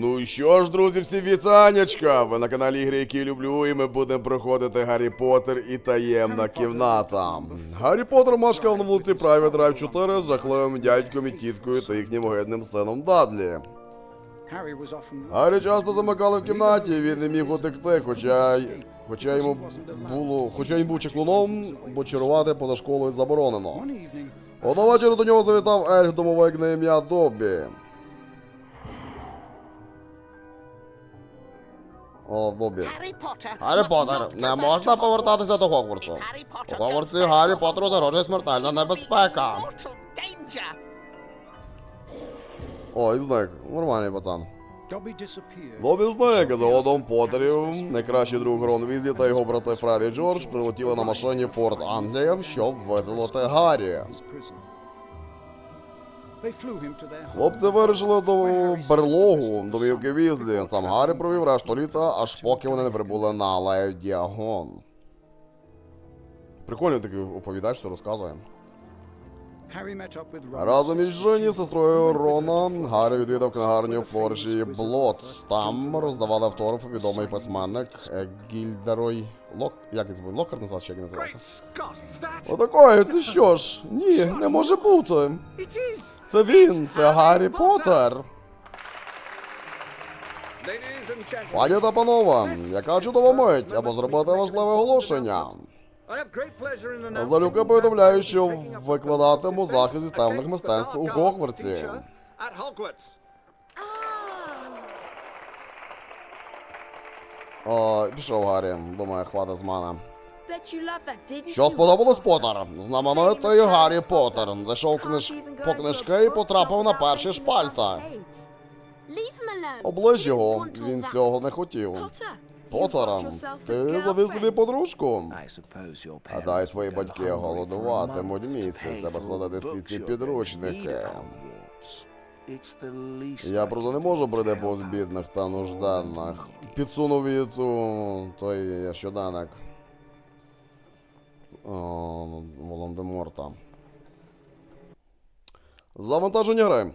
Ну що ж, друзі, всі вітаннячка! Ви на каналі Ігри, які люблю, і ми будемо проходити Гаррі Поттер і таємна кімната. Гаррі Поттер мешкав на вулиці Private Drive 4 з жахливим дядьком і тіткою та їхнім огидним сином Дадлі. Гаррі часто замикали в кімнаті, і він не міг утекти, хоча. Хоча йому було. Хоча він був чеклуном, бо чарувати поза школою заборонено. Одного вечора до нього завітав ельф домовик на ім'я Доббі. О, Доббі. Гаррі Поттер. Гаррі Поттер, не можна повертатися до Хогвартсу. У Хогвартсі Гаррі Поттеру загрожує смертельна небезпека. О, і зник. Нормальний пацан. Добі знає, як згодом Поттерів, найкращий друг Рон Візлі та його брати Фред і Джордж прилетіли на машині Форт Англія, щоб визволити Гаррі. Хлопці вирішили до берлогу до вівки Візлі. Там Гаррі провів решту літа, аж поки вони не прибули на алею Діагон. Прикольний такий оповідач, що розказує. Разом із Джені, сестрою Рона, Гаррі відвідав книгарню Флориші Блотс. Там роздавали автографи відомий письменник Гільдерой Лок. Як він? Локер назвав, чи як він that? Отакої, це що ж? Ні, не може бути. Це він, це Гаррі Поттер. Пані та панове, яка чудова мить, або зробити важливе оголошення. I have great pleasure in announcing Залюбки повідомляю, що викладатиму захист із темних мистецтв у. О, пішов Гаррі, думаю, хвата з мене. Що сподобалось Поттер? Знаменитий Гаррі Поттер. Зайшов книж... по книжки і потрапив на перші шпальта. Оближ його, він цього не хотів. A ти завів собі подружку. Гадаю, твої батьки голодуватимуть місяць, аби складати всі ці підручники. Я просто не можу пройти повз бідних та нужденних. Підсунув її ту той щоденник. О, Волан-де-Морта. Завантаження гри.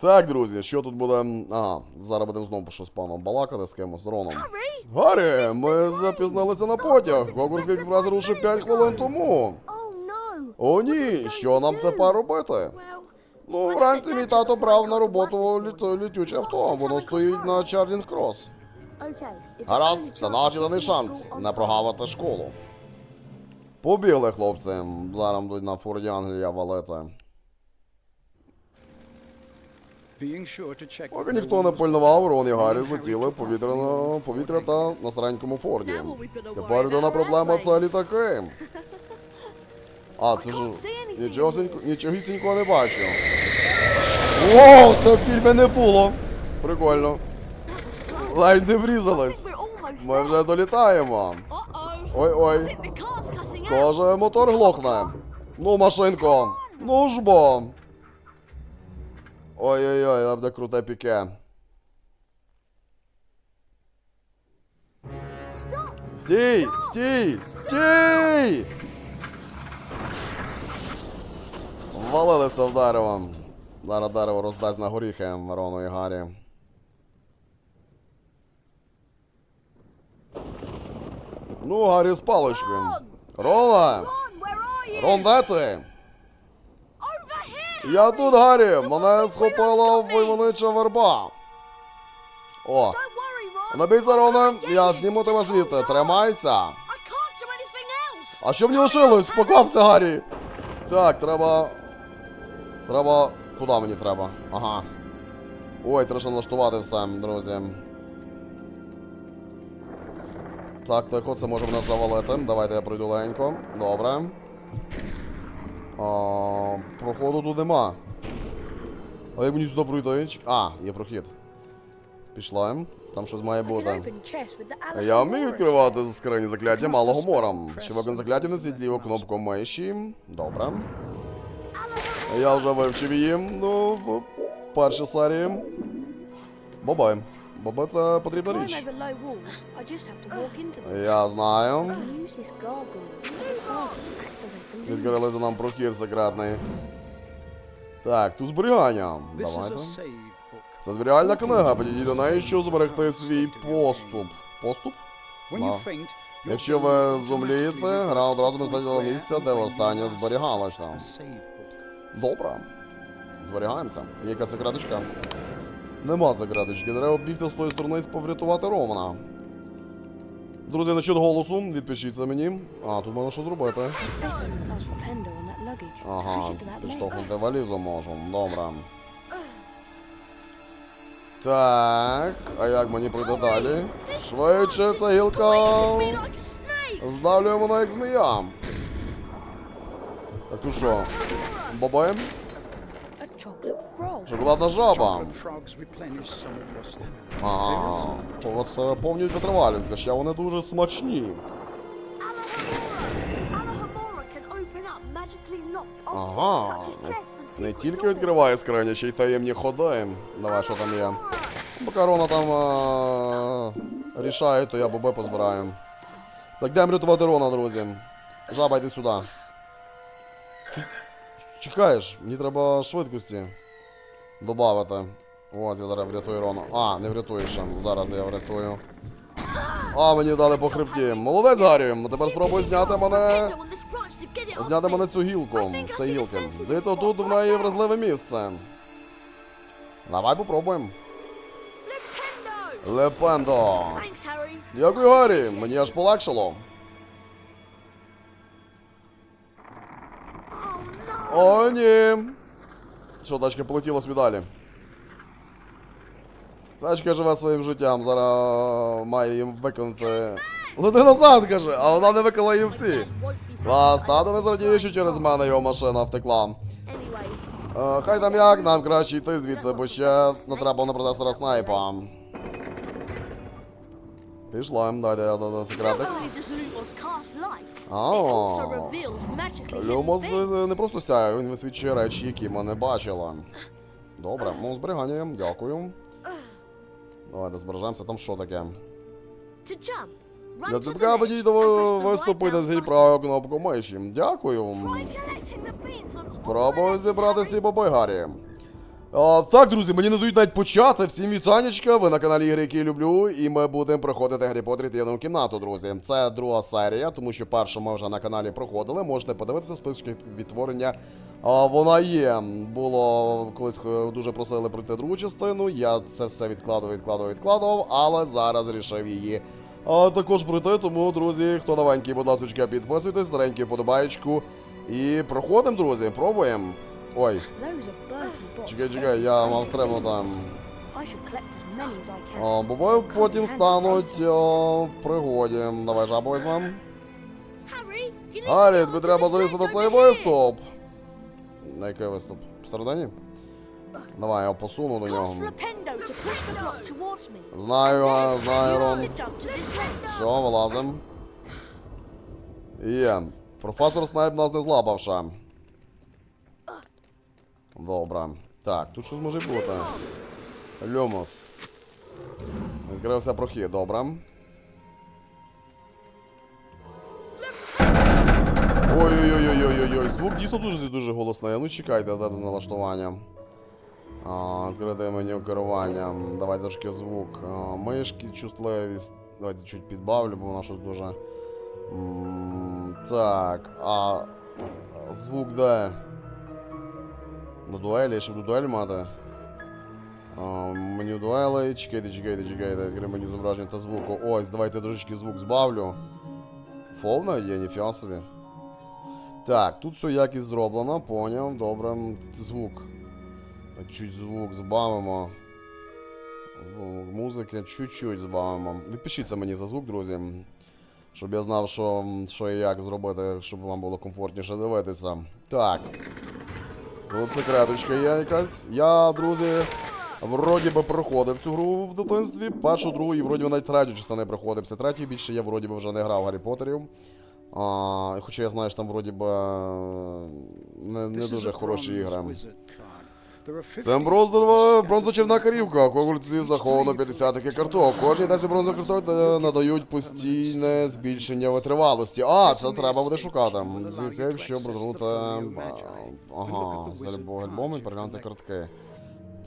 Так, друзі, що тут буде. Ага, зараз будемо знову про щось паном балакати з кимось з Роном. Гаррі, ми запізнилися на потяг. Гогурський експрес рушив 5 хвилин тому. О, ні, що нам тепер робити? Ну, вранці мій тато брав на роботу літо, літюче авто. Воно стоїт на Чарлінг Крос. Гаразд, це наш єдиний шанс не time. прогавити школу. Побігли, хлопці. Зараз будуть на Форді Англія валити. Поки ніхто не пильнував, Рон і Гаррі злетіли в повітряно, повітря та на старенькому Форді. Тепер єдина проблема це літаки. А, це ж нічого нічогісінького не бачу. Воу, це в фільмі не було. Прикольно. Ледь не almost Ми вже долітаємо. Ой-ой. Схоже, мотор глохне. Ну, машинко. Ну ж бо. Ой-ой-ой, буде круте піке. Stop. Стій! Стій! Стій! Валилися в дерево. Зараз дерево роздасть на горіхи Рону і Гаррі. Ну, Гаррі з паличкою. Рона! Рон, де ти? Я тут, Гаррі! Мене схопила войовнича верба. О, не бійся, Роне, я зніму тебе звідти. Тримайся. А що мені лишилось? Поквапся, Гаррі. Так, треба. Треба. Куди мені треба? Ага. Ой, треба налаштувати все, друзі. Так, тихо, це може мене завалити. Давайте я пройду легенько. Добре. А, проходу тут нема. А як мені сюди пройти? А, є прохід. Пішла. Там щось має бути. Я вмію відкривати скрині закляття малого мора. Щоб виконати закляття, націть ліву кнопку миші. Добре. Я вже вивчив її ну, в першій серії. Бобай. Боби це потрібна річ. Я знаю. Відкрили за нам прохід секретний. Так, тут зберігання. Давайте. Це зберігальна книга, підійдіть до неї, щоб зберегти свій поступ. Поступ? Your Якщо ви зумлієте, гра одразу не до місця, де востаннє зберігалася. Добре. Зберігаємося. Є якась секреточка? Нема секреточки. Треба бігти з тої сторони і поврятувати Романа. Друзі, насчет голосу, відпишіться мені. А, тут можна що зробити. Ага, підштовхнути валізу можу. Добре. Так, а як мені пройти далі? Швидше, ця гілка. Здавлює мене як змія. Так тут що? Бабаєм? Frog. Шоколадна жаба. То от е, повнюють витривалість, ще вони дуже смачні. Ага, не тільки відкриває скрині, ще й таємні ходи. Давай, що там є. Рона там е, рішає, то я бобе позбираю. Так, йдемо рятувати Рона, друзі. Жаба, йди сюди. Чекаєш, мені треба швидкості добавити. Ось, я зараз врятую Рона. А, не врятуєш. ще. Зараз я врятую. А, мені дали по хребті. Молодець, Гаррі. Тепер спробуй зняти мене. Зняти мене цю гілку. Це гілки. Дивіться, тут в неї вразливе місце. Давай попробуємо. Лепендо. Дякую, Гаррі. Мені аж полегшало. О, ні. Що, тачка полетіла собі далі. Тачка живе своїм життям, зараз має їм виконати. Лети назад, каже, а вона не виконала їм ці. Клас, тато не зрадіє, що через мене його машина втекла. Е, хай там як, нам краще йти звідси, бо ще натрапив на професора снайпа. Пішла, дайте я до секретик. Magically Люмос не просто сяє, він висвічує речі, які ми не бачили. Добре, ну зберігання, дякую. Давайте збережемося, там що таке? Для press до виступити зі правою кнопку миші. Дякую. Спробую зібрати всі баби Гаррі. А, так, друзі, мені не дають навіть почати. Всім вітанечка, ви на каналі Ігри, які люблю, і ми будемо проходити Гаррі Поттер таємну кімнату, друзі. Це друга серія, тому що першу ми вже на каналі проходили. Можете подивитися в списку відтворення. А, вона є. Було колись е, дуже просили пройти другу частину. Я це все відкладував, відкладував, відкладував, але зараз рішив її. А також пройти, тому, друзі, хто новенький, будь ласка, підписуйтесь, старенький подобаєчку. І проходимо, друзі, пробуємо. Ой, Чекай, чекай, я вам стримну там. О, бо потім стануть о, в пригоді. Давай жабу візьмем. Гаррі, тобі треба залізти на цей виступ. На який виступ? Всередині? Давай, я посуну до нього. Знаю, знаю, Рон. Все, вилазим. Є. Професор Снайп нас не злапав ще. Добре. Так, тут щось може бути. Люмос. Відкрився прохід, добре. Ой-ой-ой-ой-ой-ой, звук дійсно дуже дуже голосний. Ну чекайте, тут налаштування. А, відкрите меню керування. Давай трошки звук. А, мишки, чутливість. Давайте чуть підбавлю, бо вона щось дуже. Так, а звук де? На дуелі, щоб дуель мати. А, меню дуелей, чекайте, чекайте, чекайте, відкрив меню зображення та звуку. Ось, давайте трошечки звук збавлю. Фовна є, ніфіга собі. Так, тут все якість зроблено, поняв, добре. Звук. Чуть звук збавимо. Музики чуть-чуть збавимо. Відпишіться мені за звук, друзі. Щоб я знав, що, що і як зробити, щоб вам було комфортніше дивитися. Так. Тут секреточка є якась. Я, друзі, вроді би проходив цю гру в дитинстві. Першу, другу і вроді би навіть третю частину не проходився. Третю більше я вроді би вже не грав Гаррі Поттерів. А, хоча я знаю, що там вроді би не, не дуже хороші ігри. 50 Це бронзова бронзочерна карівка. Когульці заховано 50 таких карток. Кожні 10 бронзових карток е, надають постійне збільшення витривалості. А, це треба буде шукати. Зіцев, щоб розгорнути. Ага, з альбо- альбому і переглянути картки.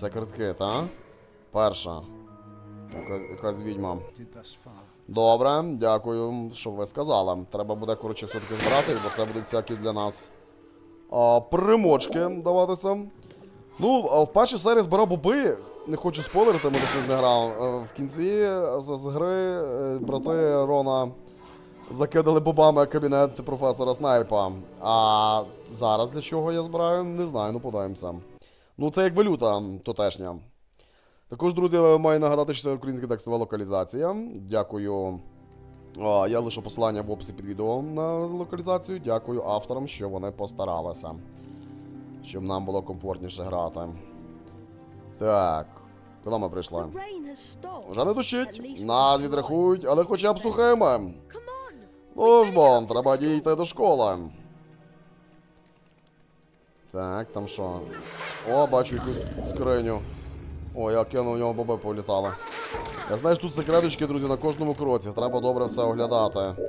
Це картки, та? Перша. Якась, відьма. Добре, дякую, що ви сказали. Треба буде, коротше, все-таки збирати, бо це будуть всякі для нас а, примочки даватися. Ну, в першій серії збирав боби. Не хочу спойлерити, може хтось не грав. Е, В кінці е, з, гри е, брати Рона закидали бобами кабінет професора Снайпа. А зараз для чого я збираю, не знаю, ну подивимося. Ну, це як валюта тутешня. Також, друзі, маю нагадати, що це українська текстова локалізація. Дякую. Я лишу посилання в описі під відео на локалізацію. Дякую авторам, що вони постаралися. Щоб нам було комфортніше грати. Так. Куди ми прийшли? Вже не дощить. Нас відрахують, але хоча б сухими. Ну ж бо, треба дійти до школи. Так, там що? О, бачу якусь скриню. О, я кинув в нього боби політали. Я знаю, що тут секреточки, друзі, на кожному кроці. Треба добре все оглядати.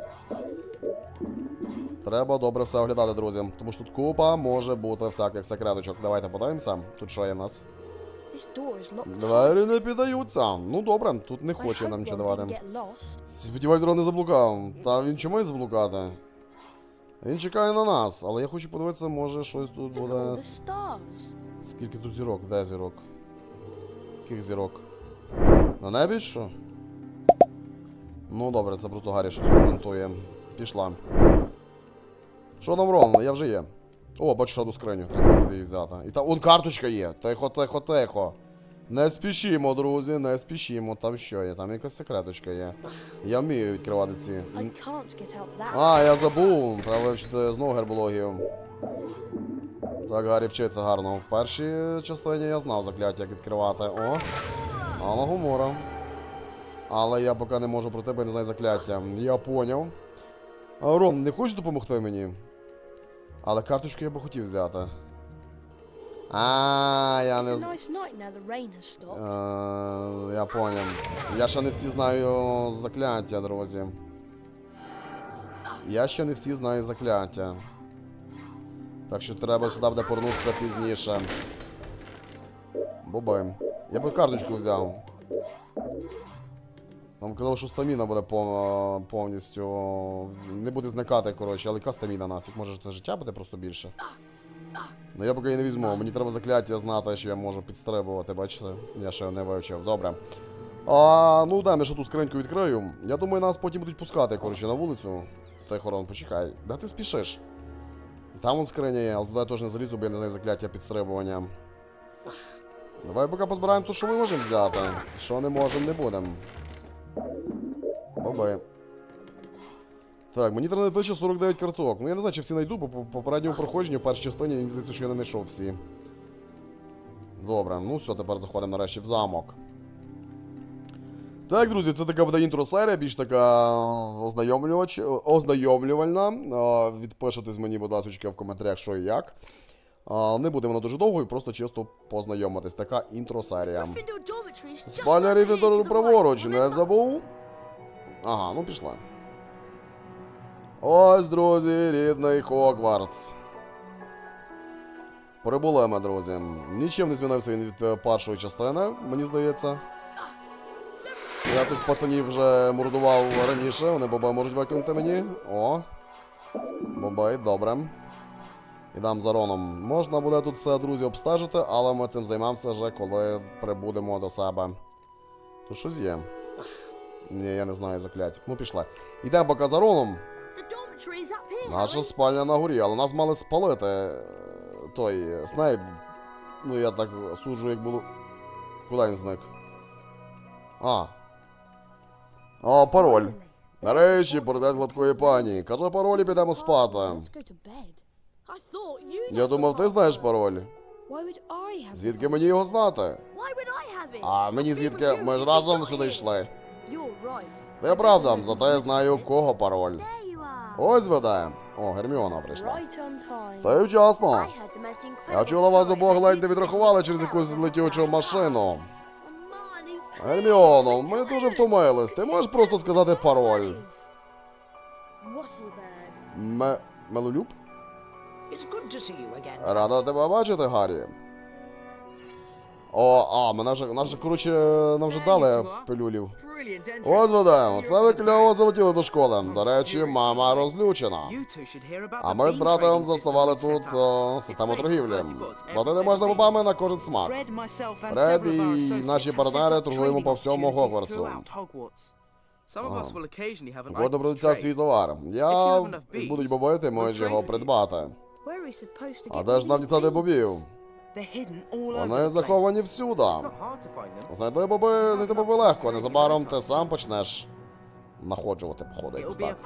Треба добре все оглядати, друзі. Тому що тут купа може бути всяких секреточок. Давайте подивимося. Тут що є в нас? Двері не піддаються. Ну добре, тут не хоче нам нічого давати. Сподіваюсь, Рон не заблукав. Та він чому й заблукати? Він чекає на нас, але я хочу подивитися, може щось тут буде. Скільки тут зірок? Де зірок? Яких зірок? На небі що? Ну добре, це просто Гаррі щось коментує. Пішла. Що там Рон? Я вже є. О, бачу шаду скриню, треба буде її взяти. І там, он карточка є. Тихо, тихо, тихо. Не спішімо, друзі, не спішімо. Там що є? Там якась секреточка є. Я вмію відкривати ці. А, я забув. Треба вивчити знову гербологію. Так, Гаррі вчиться гарно. В першій частині я знав закляття, як відкривати. О! Алла Гомора. Але я поки не можу про тебе не знаю закляття. Я поняв. А, Рон, не хочеш допомогти мені? Але карточку я би хотів взяти. А, я не It's a з- nice night now the rain has stopped. Е, Я поняв. Я ще не всі знаю закляття, друзі. Я ще не всі знаю закляття. Так що треба сюди буде повернутися пізніше. Боби. Я би карточку взяв. Нам казали, що стаміна буде повністю. Не буде зникати, коротше, але яка стаміна нафіг? Може це життя буде просто більше? Ну я поки її не візьму. Мені треба закляття знати, що я можу підстрибувати, бачите? Я ще не вивчив. Добре. А, ну да, я ще ту скриньку відкрию. Я думаю, нас потім будуть пускати, коротше, на вулицю. Тихо, Рон, почекай. Де ти спішиш? Там вон скриня є, але туди я теж не залізу, бо я не знаю закляття підстрибування. Давай поки позбираємо те, що ми можемо взяти. Що не можемо, не будемо. Боби. Так, мені треба знайти ще 49 карток. Ну я не знаю, чи всі знайду, бо по попередньому проходженню в першій частині мені здається, що я не знайшов всі. Добре, ну все, тепер заходимо нарешті в замок. Так, друзі, це така буде інтро-серія, більш така ознайомлювач, ознайомлювальна. А, Відпишитесь мені, будь ласка, в коментарях, що і як. Не буде воно дуже довгою, просто чисто познайомитись. Така інтро-серія. Спальня the праворуч, не забув. Ага, ну пішла. Ось, друзі, рідний Хогвартс. Прибули ми, друзі. Нічим не змінився він від е, першої частини, мені здається. Я цих пацанів вже мордував раніше, вони боба можуть викинути мені. О. Бобай, добре. Ідам за Роном. Можна буде тут все, друзі, обстежити, але ми цим займемося вже, коли прибудемо до себе. Тут щось є. Ні, я не знаю заклять. Ну, пішли. Йдемо поки за Роном. Наша спальня на горі, але нас мали спалити. е, Той е, снайп. Ну, я так суджу, як було. Куди він зник? А. О, пароль. Нарешті, портрет гладкої пані. Каже пароль і підемо спати. Я думав, ти знаєш пароль. Звідки мені його знати? А мені звідки? Ми ж разом сюди йшли. Right. Правда, зате я знаю, кого пароль. Ось веде. О, Герміона прийшла. Та й вчасно. Я чула вас обох ледь не відрахували через якусь летючу машину. Герміоно, ми дуже втомились. Ти можеш просто сказати пароль. Ме... Мелолюб? Рада тебе бачити, Гаррі. О, а, мене вже, нас коротше, нам вже дали пилюлів. Ось ведемо, це ви кльово залетіли до школи. До речі, мама розлючена. А ми з братом заснували тут о, систему торгівлі. Платити можна бобами на кожен смак. Фред і наші партнери торгуємо по всьому Гогвартсу. Кожна продавця свій товар. Я, будуть боби, ти можеш його придбати. А де ж нам дістати бобів? Вони заховані всюди. Знайти боби, знайти боби легко, незабаром ти сам почнеш находжувати, походу, якось так.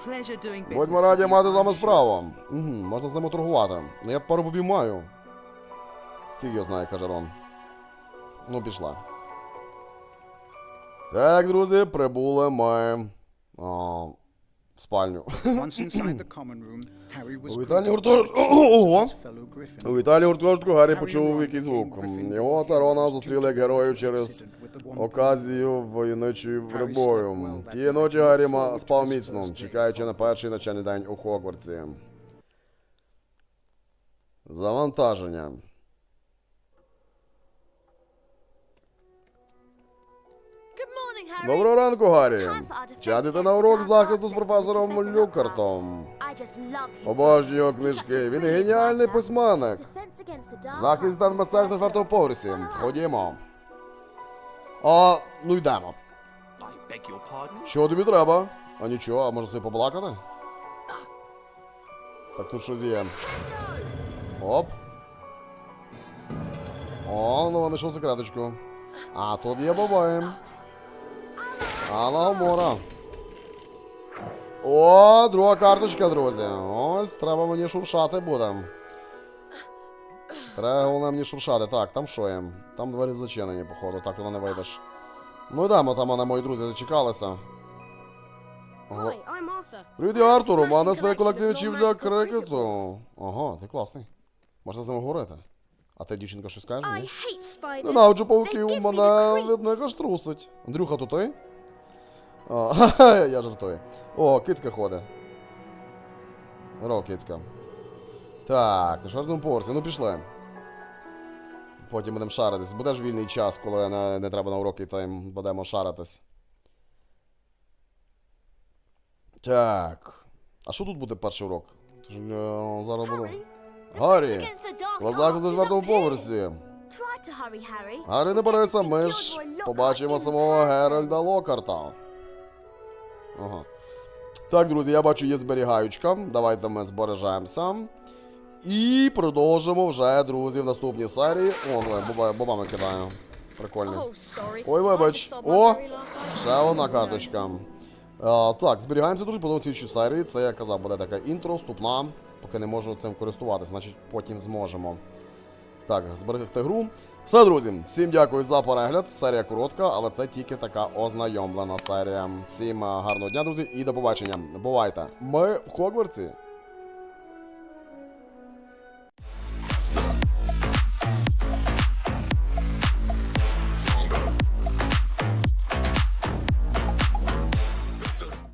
Будьмо раді мати з вами справу. Угу, можна з ними торгувати. Ну я пару бобів маю. Фіг його знає, каже Рон. Ну, пішла. Так, друзі, прибули ми. О, в спальню. У вітальні гуртожитку. Ого! У вітальні гуртожитку Гаррі почув якийсь звук. Його та Рона зустріли як героїв через оказію воєничої бою. Тієї ночі Гаррі ма- спав міцно, чекаючи на перший навчальний день у Хогвартсі. Завантаження. Доброго ранку, Гаррі. Час іти на урок захисту з професором Люкартом. Обожнюю його книжки. Він геніальний письменник. Захист. Дан Месах на четвертому поверсі. Ходімо. А, ну йдемо. Що тобі треба? А нічого, а може собі побалакати? Так тут щось є. Оп. О, ну знайшов секреточку. А тут є бабай. Алла Гомора. О, друга карточка, друзі. Ось, треба мені шуршати буде. Треба головне мені шуршати. Так, там що є? Там двері зачинені, походу, так туди не вийдеш. Ну йдемо, там мене мої друзі зачекалися. Arthur. Привіт, я Артур, у мене своя колекція м'ячів для крикету. Ага, ти класний. Можна з ним говорити. А ти, дівчинка, щось скажеш? I Ні? Ненавиджу me мене від них аж трусить. Андрюха, то ти? Ха-ха, я жартую. О, кицька ходить. Здорово, кицька. Так, на четвертому поверсі, ну пішли. Потім будемо шаритись. Буде ж вільний час, коли не, не треба на уроки йти, будемо шаритись. Так. А що тут буде перший урок? Тож, е, зараз буде. Гаррі! Arts на четвертому поверсі. Гаррі, не берися, ми ж побачимо самого Геральда Локарта. Ага. Так, друзі, я бачу, є зберігаючка. Давайте ми збережемося. І продовжимо вже, друзі, в наступній серії. О, боба, бобами кидаю. Прикольно. Oh. Ой, вибач. О, ще одна карточка. А, так, зберігаємося, друзі, по цій серії. Це, я казав, буде така інтро, вступна. Поки не можу цим користуватися, значить потім зможемо. Так, зберегти гру. Все, друзі, всім дякую за перегляд. Серія коротка, але це тільки така ознайомлена серія. Всім е, гарного дня, друзі, і до побачення. Бувайте! Ми в Хогвартсі.